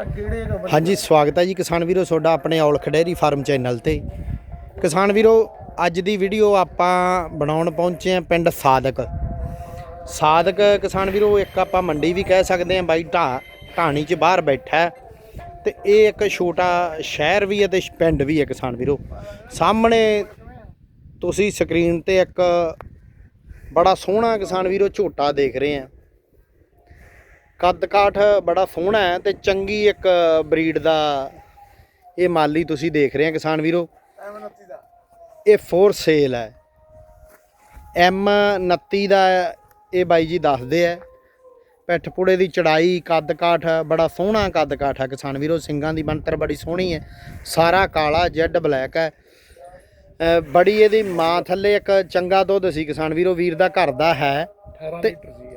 ਹਾਂਜੀ, ਸਵਾਗਤ ਹੈ ਜੀ ਕਿਸਾਨ ਵੀਰੋ, ਤੁਹਾਡਾ ਆਪਣੇ ਔਲਖ ਡੇਅਰੀ ਫਾਰਮ ਚੈਨਲ ਤੇ। ਕਿਸਾਨ ਵੀਰੋ, ਅੱਜ ਦੀ ਵੀਡੀਓ ਆਪਾਂ ਬਣਾਉਣ ਪਹੁੰਚੇ ਆ ਪਿੰਡ ਸਾਦਕ। ਸਾਦਕ, ਕਿਸਾਨ ਵੀਰੋ, ਇੱਕ ਆਪਾਂ ਮੰਡੀ ਵੀ ਕਹਿ ਸਕਦੇ ਆ ਬਾਈ ਢਾ, ਢਾਣੀ 'ਚ ਬਾਹਰ ਬੈਠਾ ਹੈ। ਤੇ ਇਹ ਇੱਕ ਛੋਟਾ ਸ਼ਹਿਰ ਵੀ ਹੈ ਤੇ ਪਿੰਡ ਵੀ ਹੈ ਕਿਸਾਨ ਵੀਰੋ। ਸਾਹਮਣੇ ਤੁਸੀਂ ਸਕਰੀਨ ਤੇ ਇੱਕ ਬੜਾ ਸੋਹਣਾ ਕਿਸਾਨ ਵੀਰੋ ਝੋਟਾ ਦੇਖ ਰਹੇ ਆ ਕੱਦ ਕਾਠ ਬੜਾ ਸੋਹਣਾ ਹੈ ਤੇ ਚੰਗੀ ਇੱਕ ਬਰੀਡ ਦਾ ਇਹ ਮਾਲੀ ਤੁਸੀਂ ਦੇਖ ਰਹੇ ਆ ਕਿਸਾਨ ਵੀਰੋ। ਦਾ ਇਹ ਫੋਰ ਸੇਲ ਹੈ। ਐਮ 29 ਦਾ ਇਹ ਬਾਈ ਜੀ ਦੱਸਦੇ ਆ। ਪਿੱਠ ਪੁੜੇ ਦੀ ਚੜਾਈ ਕੱਦ ਕਾਠ ਬੜਾ ਸੋਹਣਾ ਕੱਦ ਕਾਠ ਹੈ ਕਿਸਾਨ ਵੀਰੋ। ਸਿੰਗਾਂ ਦੀ ਬਣਤਰ ਬੜੀ ਸੋਹਣੀ ਹੈ। ਸਾਰਾ ਕਾਲਾ ਜੈਡ ਬਲੈਕ ਹੈ। ਬੜੀ ਇਹਦੀ ਮਾਂ ਥੱਲੇ ਇੱਕ ਚੰਗਾ ਦੁੱਧ ਸੀ ਕਿਸਾਨ ਵੀਰੋ। ਵੀਰ ਦਾ ਘਰ ਦਾ ਹੈ। 18 ਤੇ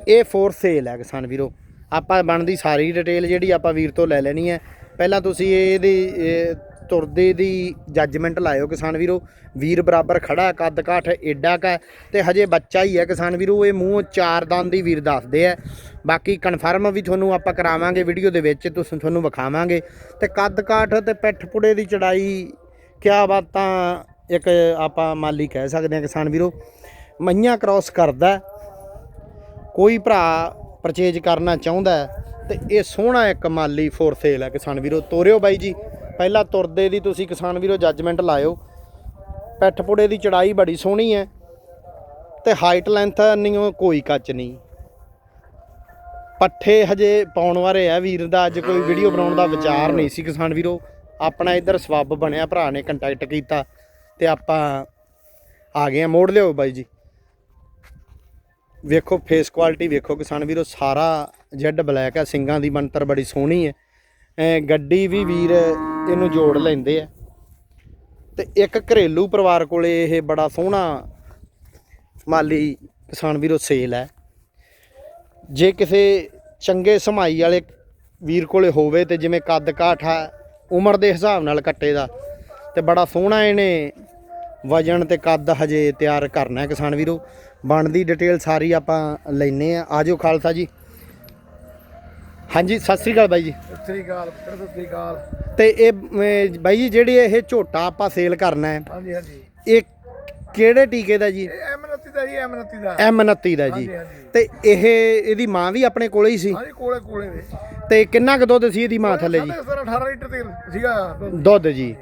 ਇਹ ਫੋਰ ਸੇਲ ਹੈ ਕਿਸਾਨ ਵੀਰੋ। ਆਪਾਂ ਬਣਦੀ ਸਾਰੀ ਡਿਟੇਲ ਜਿਹੜੀ ਆਪਾਂ ਵੀਰ ਤੋਂ ਲੈ ਲੈਣੀ ਹੈ। ਪਹਿਲਾਂ ਤੁਸੀਂ ਇਹਦੀ ਤੁਰਦੇ ਦੀ ਜੱਜਮੈਂਟ ਲਾਇਓ ਕਿਸਾਨ ਵੀਰੋ। ਵੀਰ ਬਰਾਬਰ ਖੜਾ, ਕੱਦ ਕਾਠ ਏਡਾ ਕਾ ਤੇ ਹਜੇ ਬੱਚਾ ਹੀ ਹੈ ਕਿਸਾਨ ਵੀਰੋ, ਇਹ ਮੂੰਹ ਚਾਰ ਦੰਦ ਦੀ ਵੀਰ ਦੱਸਦੇ ਆ। ਬਾਕੀ ਕਨਫਰਮ ਵੀ ਤੁਹਾਨੂੰ ਆਪਾਂ ਕਰਾਵਾਂਗੇ ਵੀਡੀਓ ਦੇ ਵਿੱਚ, ਤੁਸੀਂ, ਤੁਹਾਨੂੰ ਵਿਖਾਵਾਂਗੇ। ਤੇ ਕੱਦ ਕਾਠ ਤੇ ਪਿੱਠ ਪੁੜੇ ਦੀ ਚੜਾਈ, ਕਿਆ ਬਾਤਾਂ ਇੱਕ ਆਪਾਂ ਮਾਲੀ ਕਹਿ ਸਕਦੇ ਹਾਂ ਕਿਸਾਨ ਵੀਰੋ। ਮਈਆਂ ਕ੍ਰਾਸ ਕਰਦਾ। ਕੋਈ ਭਰਾ ਪਰਚੇਜ ਕਰਨਾ ਚਾਹੁੰਦਾ ਹੈ, ਤੇ ਇਹ ਸੋਹਣਾ ਇੱਕ ਮਾਲੀ ਫੋਰ ਸੇਲ ਹੈ ਕਿਸਾਨ ਵੀਰੋ, ਤੋਰਿਓ ਬਾਈ ਜੀ। ਪਹਿਲਾਂ ਤੁਰਦੇ ਦੀ ਤੁਸੀਂ ਕਿਸਾਨ ਵੀਰੋ ਜੱਜਮੈਂਟ ਲਾਇਓ। ਪਿੱਠ ਪੁੜੇ ਦੀ ਚੜਾਈ ਬੜੀ ਸੋਹਣੀ ਹੈ, ਤੇ ਹਾਈਟ ਲੈਂਥ ਨਹੀਂ ਕੋਈ ਕੱਚ ਨਹੀਂ। ਪੱਠੇ ਹਜੇ ਪਾਉਣ ਵਾਲੇ ਆ ਵੀਰ ਦਾ, ਅੱਜ ਕੋਈ ਵੀਡੀਓ ਬਣਾਉਣ ਦਾ ਵਿਚਾਰ ਨਹੀਂ ਸੀ ਕਿਸਾਨ ਵੀਰੋ। ਆਪਣਾ ਇੱਧਰ ਸਬੱਬ ਬਣਿਆ, ਭਰਾ ਨੇ ਕੰਟੈਕਟ ਕੀਤਾ, ਤੇ ਆਪਾਂ ਆ ਗਏ ਆ, ਮੋੜ ਲਿਓ ਬਾਈ ਜੀ। ਵੇਖੋ ਫੇਸ ਕੁਆਲਿਟੀ ਵੇਖੋ ਕਿਸਾਨ ਵੀਰੋ, ਸਾਰਾ ਜੈਡ ਬਲੈਕ ਹੈ ਸਿੰਗਾਂ ਦੀ ਬਣਤਰ ਬੜੀ ਸੋਹਣੀ ਹੈ ਗੱਡੀ ਵੀ ਵੀਰ ਇਹਨੂੰ ਜੋੜ ਲੈਂਦੇ ਆ। ਤੇ ਇੱਕ ਘਰੇਲੂ ਪਰਿਵਾਰ ਕੋਲੇ ਇਹ ਬੜਾ ਸੋਹਣਾ ਮਾਲੀ ਕਿਸਾਨ ਵੀਰੋ ਸੇਲ ਹੈ ਜੇ ਕਿਸੇ ਚੰਗੇ ਸਮਾਈ ਵਾਲੇ ਵੀਰ ਕੋਲੇ ਹੋਵੇ ਤੇ ਜਿਵੇਂ ਕੱਦ ਕਾਠਾ ਉਮਰ ਦੇ ਹਿਸਾਬ ਨਾਲ ਕੱਟੇ ਦਾ, ਤੇ ਬੜਾ ਸੋਹਣਾ ਇਹਨੇ ਵਜਨ ਤੇ ਕੱਦ ਹਜੇ ਤਿਆਰ ਕਰਨਾ ਹੈ ਕਿਸਾਨ ਵੀਰੋ। ਬਣਦੀ ਡਿਟੇਲ ਸਾਰੀ ਆਪਾਂ ਲੈਨੇ ਆ। ਆਜੋ ਖਾਲਸਾ ਜੀ। ਹਾਂਜੀ ਸਤਿ ਸ੍ਰੀ ਅਕਾਲ ਬਾਈ ਜੀ। ਸਤਿ ਸ੍ਰੀ ਅਕਾਲ ਪੁੱਤਰ ਸਤਿ ਸ੍ਰੀ ਅਕਾਲ। ਤੇ ਇਹ ਅਮ, ਬਾਈ ਜੀ ਜਿਹੜੀ ਇਹ ਝੋਟਾ ਆਪਾਂ ਸੇਲ ਕਰਨਾ ਹੈ ਹਾਂਜੀ ਹਾਂਜੀ। ਇਹ ਕਿਹੜੇ ਟੀਕੇ ਦਾ ਜੀ? ਇਹ ਐਮ ਨੱਤੀ ਦਾ ਜੀ ਐਮ ਨੱਤੀ ਦਾ। ਐਮ 29 ਦਾ ਜੀ। ਹਾਂਜੀ ਹਾਂਜੀ। ਤੇ ਇਹ ਇਹਦੀ ਮਾਂ ਵੀ ਆਪਣੇ ਕੋਲੇ ਹੀ ਸੀ? ਹਾਂਜੀ ਕੋਲੇ ਕੋਲੇ ਦੇ ਤੇ ਕਿੰਨਾ ਕੁ ਦੁੱਧ ਸੀ ਇਹਦੀ ਮਾਂ ਥੱਲੇ ਜੀ? 18 ਲੀਟਰ ਤੇਲ ਸੀਗਾ। ਦੁੱਧ ਜੀ।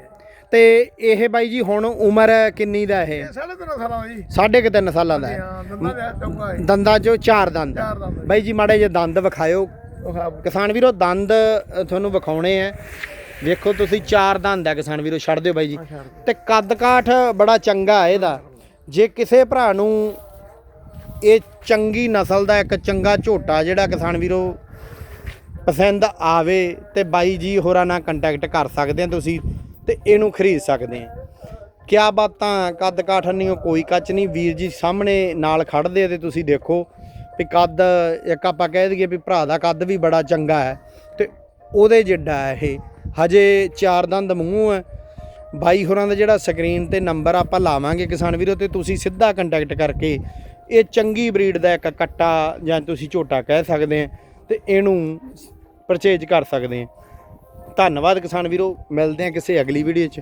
ਤੇ ਇਹ ਬਾਈ ਜੀ ਹੁਣ ਉਮਰ ਕਿੰਨੀ ਦਾ ਇਹ? ਸਾਢੇ ਤਿੰਨ ਸਾਲਾਂ ਦਾ ਜੀ। ਸਾਢੇ ਕੁ ਤਿੰਨ ਸਾਲਾਂ ਦਾ ਹੈ। ਹਾਂ ਦੰਦਾਂ ਦਾ ਚੌਗਾ ਹੈ। ਦੰਦਾਂ ਚੋਂ ਚਾਰ ਦੰਦ। ਚਾਰ ਦੰਦ ਬਾਈ ਜੀ ਮਾੜੇ ਜੇ ਦੰਦ ਵਿਖਾਇਓ। ਉਹ ਹਾਂ ਕਿਸਾਨ ਵੀਰੋ ਦੰਦ ਅ, ਤੁਹਾਨੂੰ ਵਿਖਾਉਣੇ ਆ। ਵੇਖੋ ਤੁਸੀਂ ਚਾਰ ਦੰਦ ਆ ਕਿਸਾਨ ਵੀਰੋ ਛੱਡ ਦਿਓ ਬਾਈ ਜੀ। ਛੱਡ ਤੇ ਕੱਦ ਕਾਠ ਬੜਾ ਚੰਗਾ ਹੈ ਇਹਦਾ। ਜੇ ਕਿਸੇ ਭਰਾ ਨੂੰ ਇਹ ਚੰਗੀ ਨਸਲ ਦਾ ਇੱਕ ਚੰਗਾ ਝੋਟਾ ਜਿਹੜਾ ਕਿਸਾਨ ਵੀਰੋ ਪਸੰਦ ਆਵੇ ਤੇ ਬਾਈ ਜੀ ਹੋਰਾਂ ਨਾਲ ਕੰਟੈਕਟ ਕਰ ਸਕਦੇ ਆ ਤੁਸੀਂ। ਤੇ ਇਹਨੂੰ ਖਰੀਦ ਸਕਦੇ ਆ ਕਿਆ ਬਾਤਾਂ ਕੱਦ ਕਾਠ ਨਹੀਂ, ਉਹ ਕੋਈ ਕੱਚ ਨਹੀਂ। ਵੀਰ ਜੀ ਸਾਹਮਣੇ ਨਾਲ ਖੜਦੇ ਆ ਤੇ ਤੁਸੀਂ ਦੇਖੋ ਵੀ ਕੱਦ, ਇੱਕ ਆਪਾਂ ਕਹਿ ਦਈਏ ਵੀ ਭਰਾ ਦਾ ਕੱਦ ਵੀ ਬੜਾ ਚੰਗਾ ਹੈ ਤੇ ਉਹਦੇ ਜਿੱਡਾ ਹੈ ਇਹ। ਹਜੇ ਚਾਰ ਦੰਦ ਮੂੰਹ ਹੈ। ਬਾਈ ਹੋਰਾਂ ਦਾ ਜਿਹੜਾ ਸਕਰੀਨ ਤੇ ਨੰਬਰ ਆਪਾਂ ਲਾਵਾਂਗੇ ਕਿਸਾਨ ਵੀਰੋ ਤੇ ਤੁਸੀਂ ਸਿੱਧਾ ਕੰਟੈਕਟ ਕਰਕੇ ਇਹ ਚੰਗੀ ਬਰੀਡ ਦਾ ਇੱਕ ਕੱਟਾ ਜਾਂ ਤੁਸੀਂ ਝੋਟਾ ਕਹਿ ਸਕਦੇ ਆ ਤੇ ਇਹਨੂੰ ਪਰਚੇਜ ਕਰ ਸਕਦੇ ਆ ਧੰਨਵਾਦ ਕਿਸਾਨ ਵੀਰੋ ਮਿਲਦੇ ਹਾਂ ਕਿਸੇ ਅਗਲੀ ਵੀਡੀਓ 'ਚ।